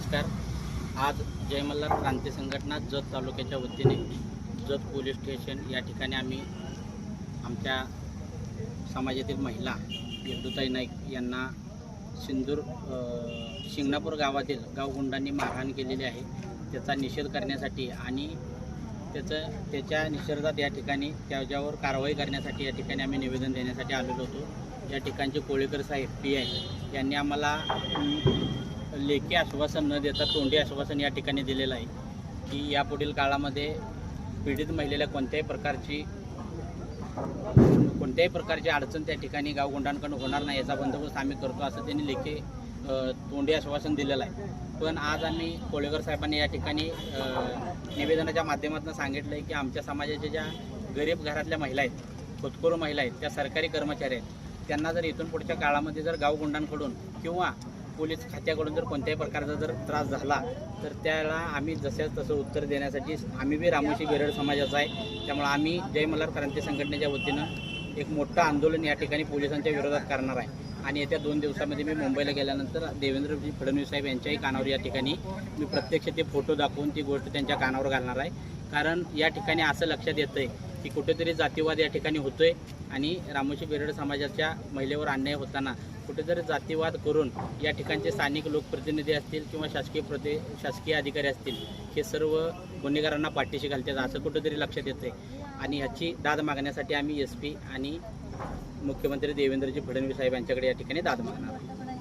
नमस्कार. आज जयमल्हार क्रांती संघटना जत तालुक्याच्या वतीने जत पोलीस स्टेशन या ठिकाणी आम्ही आमच्या समाजातील महिला यदुताई नाईक यांना सिंदूर शिंगणापूर गावातील गावगुंडांनी मारहाण केलेली आहे. त्याचा निषेध करण्यासाठी आणि त्याचं त्याच्या निषेधात या ठिकाणी त्याच्यावर कारवाई करण्यासाठी या ठिकाणी आम्ही निवेदन देण्यासाठी आलेलो होतो. या ठिकाणचे कोळेकर साहेब पी आय यांनी आम्हाला लेखी आश्वासन न देता तोंडी आश्वासन या ठिकाणी दिलेलं आहे की यापुढील काळामध्ये पीडित महिलेला कोणत्याही प्रकारची कोणत्याही प्रकारची अडचण त्या ठिकाणी गावगुंडांकडून होणार नाही याचा बंदोबस्त आम्ही करतो असं त्यांनी लेखी तोंडी आश्वासन दिलेलं आहे. पण आज आम्ही कोळेकर साहेबांनी या ठिकाणी निवेदनाच्या माध्यमातून सांगितलं आहे की आमच्या समाजाच्या ज्या गरीब घरातल्या महिला आहेत खुदकरू महिला आहेत त्या सरकारी कर्मचारी आहेत त्यांना जर इथून पुढच्या काळामध्ये जर गावगुंडांकडून किंवा पोलीस खात्याकडून जर कोणत्याही प्रकारचा जर त्रास झाला तर त्याला आम्ही जसं तसं उत्तर देण्यासाठी आम्ही बी रामोशी बेरड समाजाचा आहे. त्यामुळे आम्ही जय मल्हार क्रांती संघटनेच्या वतीनं एक मोठं आंदोलन या ठिकाणी पोलिसांच्या विरोधात करणार आहे. आणि येत्या दोन दिवसामध्ये मी मुंबईला गेल्यानंतर देवेंद्रजी फडणवीस साहेब यांच्याही कानावर या ठिकाणी मी प्रत्यक्ष ते फोटो दाखवून ती गोष्ट त्यांच्या कानावर घालणार आहे. कारण या ठिकाणी असं लक्षात येतं आहे की कुठेतरी जातीवाद या ठिकाणी होतोय आणि रामोशी बेरड समाजाच्या महिलेवर अन्याय होताना कुठेतरी जातीवाद करून या ठिकाणचे स्थानिक लोकप्रतिनिधी असतील किंवा शासकीय प्रति शासकीय अधिकारी असतील हे सर्व गुन्हेगारांना पाठीशी घालतात असं कुठेतरी लक्षात येते आणि ह्याची दाद मागण्यासाठी आम्ही एस पी आणि मुख्यमंत्री देवेंद्रजी फडणवीस साहेब यांच्याकडे या ठिकाणी दाद मागणार आहे